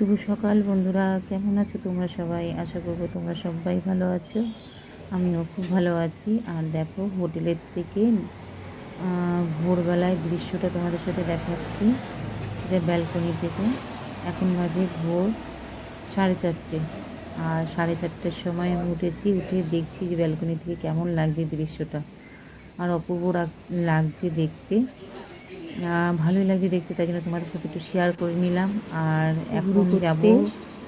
শুভ সকাল বন্ধুরা, কেমন আছো তোমরা সবাই? আশা করব তোমরা সবাই ভালো আছো। আমিও খুব ভালো আছি। আর দেখো, হোটেলের থেকে ভোরবেলায় দৃশ্যটা তোমাদের সাথে দেখাচ্ছি। এটা ব্যালকনি থেকে এখন বাজে ভোর সাড়ে চারটে। আর সাড়ে চারটের সময় আমি উঠেছি, উঠে দেখছি যে ব্যালকনি থেকে কেমন লাগছে দৃশ্যটা। আর অপূর্ব লাগছে দেখতে। ভালোই লাগছে দেখতে তাই জন্য তোমাদের সাথে একটু শেয়ার করে নিলাম। আর এখন যাব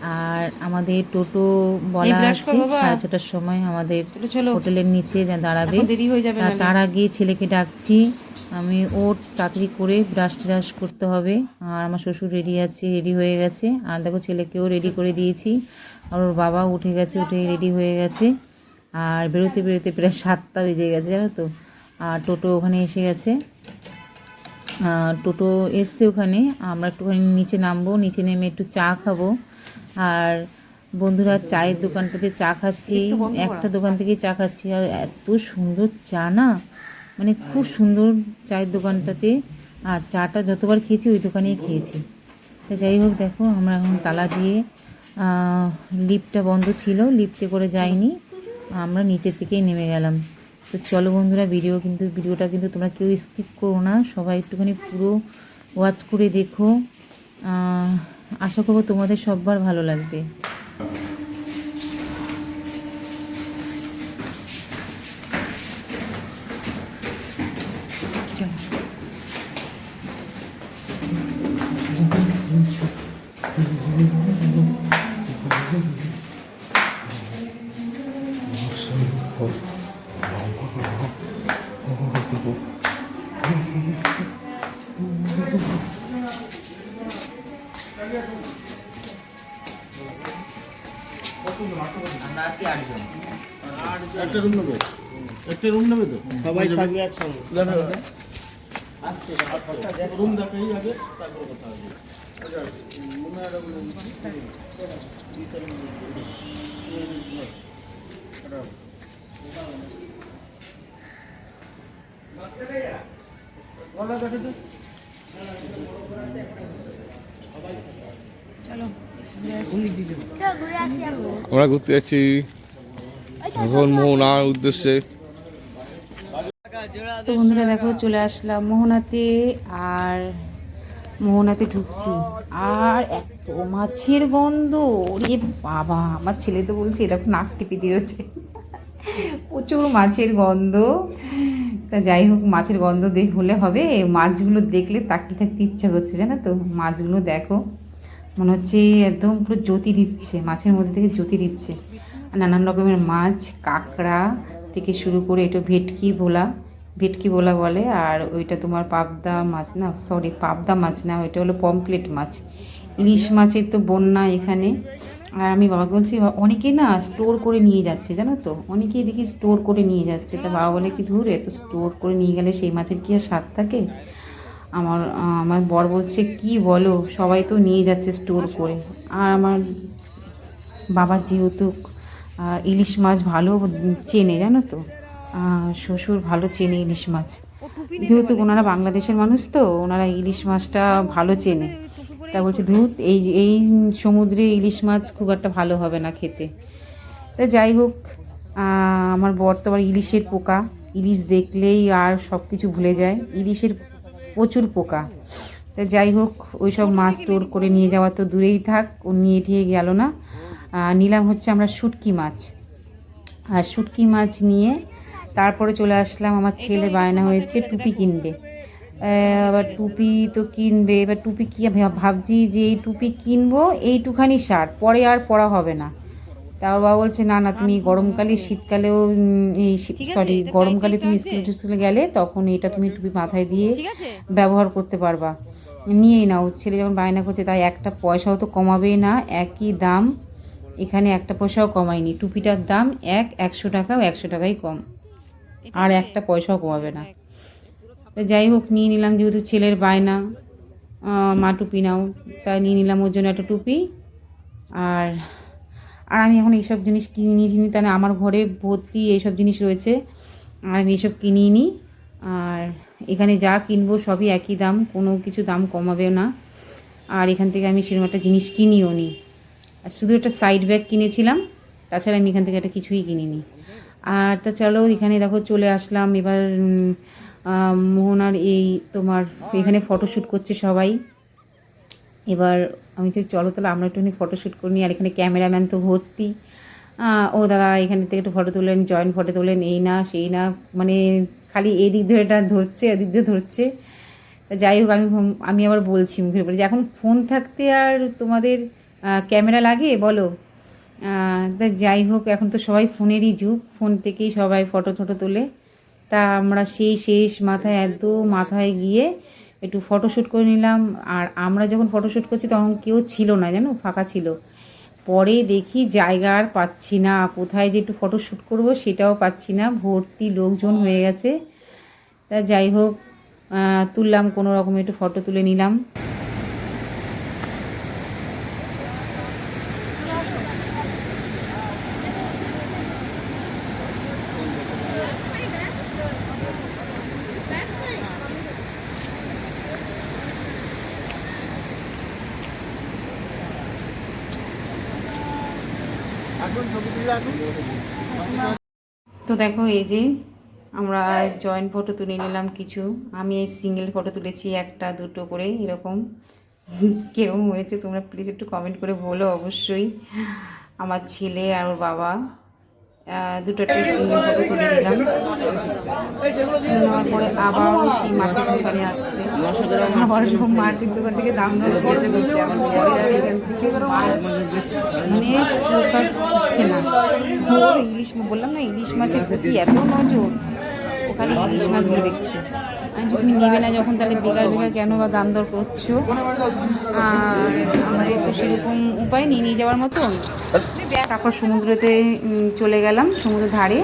আর আমাদের টোটো বলা আছে সাড়ে ছটার সময় আমাদের হোটেলের নিচে যা দাঁড়াবে। হয়ে। তার আগে ছেলেকে ডাকছি আমি ওর তাড়াতাড়ি করে ব্রাশ ট্রাশ করতে হবে। আর আমার শ্বশুর রেডি আছে রেডি হয়ে গেছে। আর দেখো ছেলেকেও রেডি করে দিয়েছি। আর ওর বাবা উঠে গেছে উঠে রেডি হয়ে গেছে। আর বেরোতে বেরোতে প্রায় সাতটা বেজে গেছে জানো তো। আর টোটো ওখানে এসে গেছে। টোটো এসছে ওখানে আমরা একটুখানি নিচে নামবো নিচে নেমে একটু চা খাব। আর বন্ধুরা চায়ের দোকানটাতে চা খাচ্ছি একটা দোকান থেকে চা খাচ্ছি। আর এত সুন্দর চা না মানে খুব সুন্দর চায়ের দোকানটাতে। আর চাটা যতবার খেয়েছি ওই দোকানেই খেয়েছি। তা যাই হোক দেখো আমরা এখন তালা দিয়ে লিফটটা বন্ধ ছিল লিফটে করে যাইনি। আমরা নিচের থেকেই নেমে গেলাম। তো চলো বন্ধুরা ভিডিও কিন্তু ভিডিওটা কিন্তু তোমরা কেউ স্কিপ করো না। সবাই একটুখানি পুরো ওয়াচ করে দেখো। আশা করব তোমাদের সববার ভালো লাগবে। আমরা আছি আটজন। একটা রুম নেবে? একটা রুম নেবে তো? সবাই থাকবে একসঙ্গে। রুম দেখাই আগে তারপর কথা হবে। আমরা। ঘুরতে যাচ্ছি এখন মোহনার উদ্দেশ্যে। তো বন্ধুরা দেখো চলে আসলাম মোহনাতে আর মোহনাতে ঢুকছি। আর এত মাছের গন্ধ ওরে বাবা আমার ছেলে তো বলছে দেখো নাক টিপে দিয়েছে প্রচুর মাছের গন্ধ। তা যাই হোক মাছের গন্ধ দেখ হলে হবে। মাছগুলো দেখলে তাকিয়ে থাকতে ইচ্ছা করছে জানো তো? মাছগুলো দেখো। মনে হচ্ছে একদম পুরো জ্যোতি দিচ্ছে মাছের মধ্যে থেকে জ্যোতি দিচ্ছে। নানান রকমের মাছ কাঁকড়া থেকে শুরু করে এটা ভেটকি ভোলা ভেটকি ভোলা বলে আর ওইটা তোমার পাবদা মাছ না সরি পাবদা মাছ না ওইটা হলো পমপ্লেট মাছ। ইলিশ মাছের তো বন্যা এখানে। আর আমি বাবাকে বলছি "বাবা, অনেকেই না স্টোর করে নিয়ে যাচ্ছে জানো তো? অনেকেই দেখি স্টোর করে নিয়ে যাচ্ছে। তা বাবা বলে কি ধুর এত স্টোর করে নিয়ে গেলে সেই মাছের কি আর স্বাদ থাকে? আমার আমার বর বলছে, কি বলো? সবাই তো নিয়ে যাচ্ছে স্টোর করে। আর আমার বাবা যেহেতু ইলিশ মাছ ভালো চেনে, জানো তো? শ্বশুর ভালো চেনে ইলিশ মাছ। যেহেতু ওনারা বাংলাদেশের মানুষ তো, ওনারা ইলিশ মাছটা ভালো চেনে। তা বলছে ধুত এই এই সমুদ্রে ইলিশ মাছ খুব একটা ভালো হবে না খেতে। তা যাই হোক আমার বর তো আবার ইলিশের পোকা। ইলিশ দেখলেই আর সব কিছু ভুলে যায়। ইলিশের প্রচুর পোকা। তা যাই হোক ওই সব মাছ স্টোর করে নিয়ে যাওয়া তো দূরেই থাক, ও নিয়ে ঠিয়ে গেল না। নিলাম হচ্ছে আমরা শুটকি মাছ। আর শুটকি মাছ নিয়ে তারপরে চলে আসলাম, আমার ছেলে বায়না হয়েছে টুপি কিনবে। আবার টুপি তো কিনবে, এবার টুপি কি ভাবছি যে এই টুপি কিনবো, এইটুখানি শার্ট, পরে আর পরা হবে না। তার বাবা বলছে না না তুমি গরমকালে শীতকালেও এই সরি গরমকালে তুমি স্কুল টিস্কুলে গেলে তখন এটা তুমি টুপি মাথায় দিয়ে ব্যবহার করতে পারবা। নিয়েই নাও ছেলে যখন বায়না করছে তাই একটা পয়সাও তো কমাবেই না একই দাম। এখানে একটা পয়সাও কমায়নি টুপিটার দাম এক একশো টাকাও একশো টাকাই কম। আর একটা পয়সাও কমাবে না। তো যাই হোক নিয়ে নিলাম যেহেতু ছেলের বায়না মা টুপি নাও। তাই নিয়ে নিলাম ওর জন্য একটা টুপি। আর আর আমি এখন এইসব জিনিস কিনি টিনি তাহলে আমার ঘরে ভর্তি এইসব জিনিস রয়েছে। আর আমি এইসব কিনিয়ে নিই। আর এখানে যা কিনবো সবই একই দাম, কোনো কিছু দাম কমাবে না। আর এখান থেকে আমি সেরকম একটা জিনিস কিনিও নি। আর শুধু একটা সাইড ব্যাগ কিনেছিলাম, তাছাড়া আমি এখান থেকে একটা কিছুই কিনিনি আর তা চলো, এখানে দেখো চলে আসলাম। এবার মোহনার এই তোমার, এখানে ফটোশ্যুট করছে সবাই। এবার আমি তো চলো তাহলে আমরা একটুখানি ফটোশ্যুট করে নিই, আর এখানে ক্যামেরাম্যান তো ভর্তি। ও দাদা এখান থেকে একটু ফটো তুলেন জয়েন্ট ফটো তোলেন, এই না, সেই না মানে খালি এই দিক ধরে এটা ধরছে, এদিক দিয়ে ধরছে। তা যাই হোক, আমি আমি আবার বলছি মুখের উপরে যে এখন ফোন থাকতে আর তোমাদের ক্যামেরা লাগে? বলো। তা যাই হোক, এখন তো সবাই ফোনেরই যুগ ফোন থেকেই সবাই ফটো ফটো তোলে। তা আমরা সেই শেষ মাথায়, একদম মাথায় গিয়ে একটু ফটোশ্যুট করে নিলাম। আর আমরা যখন ফটোশ্যুট করছি তখন কেউ ছিল না, জানো? ফাঁকা ছিল। পরে দেখি জায়গা আর পাচ্ছি না। কোথায় যে একটু ফটোশ্যুট করব সেটাও পাচ্ছি না। ভর্তি লোকজন হয়ে গেছে। তা যাই হোক তুললাম, কোনো রকম একটু ফটো তুলে নিলাম। তো দেখো, এই যে আমরা জয়েন্ট ফটো তুলে নিলাম কিছু। আমি এই সিঙ্গেল ফটো তুলেছি একটা, দুটো করে, এরকম। কীরকম হয়েছে তোমরা প্লিজ একটু কমেন্ট করে বলো অবশ্যই। আমার ছেলে আর ওর বাবা। দুটো টেস্ট ফটো তুলে দিলাম নেওয়ার পরে আবার সেই মাছের দোকানে আসছে। আবার মাছের দোকান থেকে দাম দর করতে বলছে আমার এখান থেকে মাছ মানে হচ্ছে না। ইলিশ, বললাম না, ইলিশ মাছের প্রতি এত নজর। ওখানে ইলিশ মাছগুলো দেখছে। তুমি নেবে না, যখন তাহলে বেকার বেকার কেন বা দাম দর করছ? আর আমাদের তো সেরকম উপায় নেই, নিয়ে যাওয়ার মতন। তারপর সমুদ্রতে চলে গেলাম সমুদ্র ধারে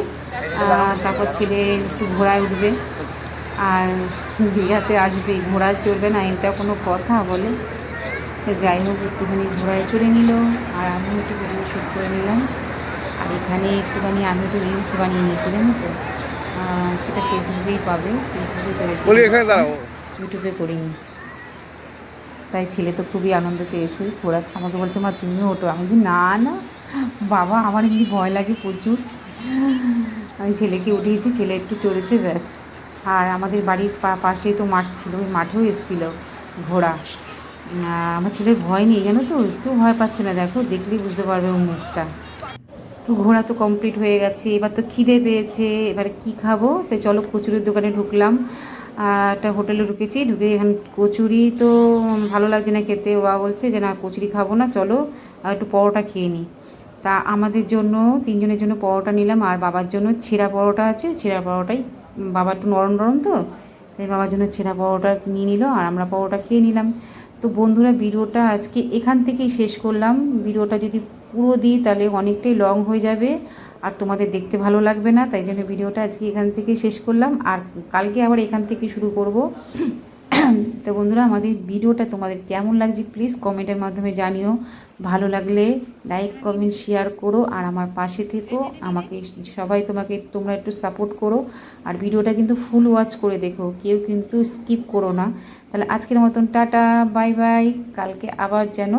তারপর ছেলে একটু ঘোড়ায় উঠবে। আর দীঘাতে আসবে, ঘোড়া চড়বে না, এটা কোনো কথা বলে। যাই হোক, একটুখানি ঘোড়ায় চড়ে নিল, আর আমি একটু শ্যুট করে নিলাম। আর এখানে একটুখানি আমি একটু রিলস বানিয়ে নিয়েছি, জানো তো? ফেসবুকেই পাবে ফেসবুকে করেছি বলি এখানে দাঁড়াও। ইউটিউবে করিনি। তাই ছেলে তো খুবই আনন্দ পেয়েছে। ঘোরা আমাকে বলছে মা তুমিও ওঠো। আমি বলি না না বাবা আমার এমনি ভয় লাগে প্রচুর। আমি ছেলেকে উঠিয়েছি ছেলে একটু চড়েছে ব্যাস। আর আমাদের বাড়ির পা- পাশেই তো মাঠ ছিল ওই মাঠেও এসেছিল ঘোড়া। আমার ছেলের ভয় নেই জানো তো? একটু ভয় পাচ্ছে না দেখো দেখলেই বুঝতে পারবে ওর মুখটা। তো ঘোরা তো কমপ্লিট হয়ে গেছে, এবার তো খিদে পেয়েছে, এবারে কি খাব? তো চলো কচুরির দোকানে ঢুকলাম একটা হোটেলে ঢুকেছি, ঢুকে এখানে কচুরি তো ভালো লাগছে না খেতে, ওরা বলছে যে না কচুরি খাব না, চলো একটু পরোটা খেয়ে নিই তা আমাদের জন্য, তিনজনের জন্য পরোটা নিলাম, আর বাবার জন্য ছেঁড়া পরোটা আছে, ছেঁড়া পরোটাই, বাবা একটু নরম নরম তো, তাই বাবার জন্য ছেঁড়া পরোটা নিয়ে নিল, আর আমরা পরোটা খেয়ে নিলাম। তো বন্ধুরা, ভিডিওটা আজকে এখান থেকেই শেষ করলাম, ভিডিওটা যদি পুরো দিই, তাহলে অনেকটাই লং হয়ে যাবে। আর তোমাদের দেখতে ভালো লাগবে না, তাই জন্য ভিডিওটা আজকে এখান থেকে শেষ করলাম। আর কালকে আবার এখান থেকে শুরু করব। তো বন্ধুরা, আমাদের ভিডিওটা তোমাদের কেমন লাগছে প্লিজ কমেন্টের মাধ্যমে জানিও। ভালো লাগলে লাইক কমেন্ট শেয়ার করো। আর আমার পাশে থেকো। আমাকে সবাই তোমাকে, তোমরা একটু সাপোর্ট করো। আর ভিডিওটা কিন্তু ফুল ওয়াচ করে দেখো। কেউ কিন্তু স্কিপ করো না। তাহলে আজকের মতন টাটা বাই বাই কালকে আবার যেন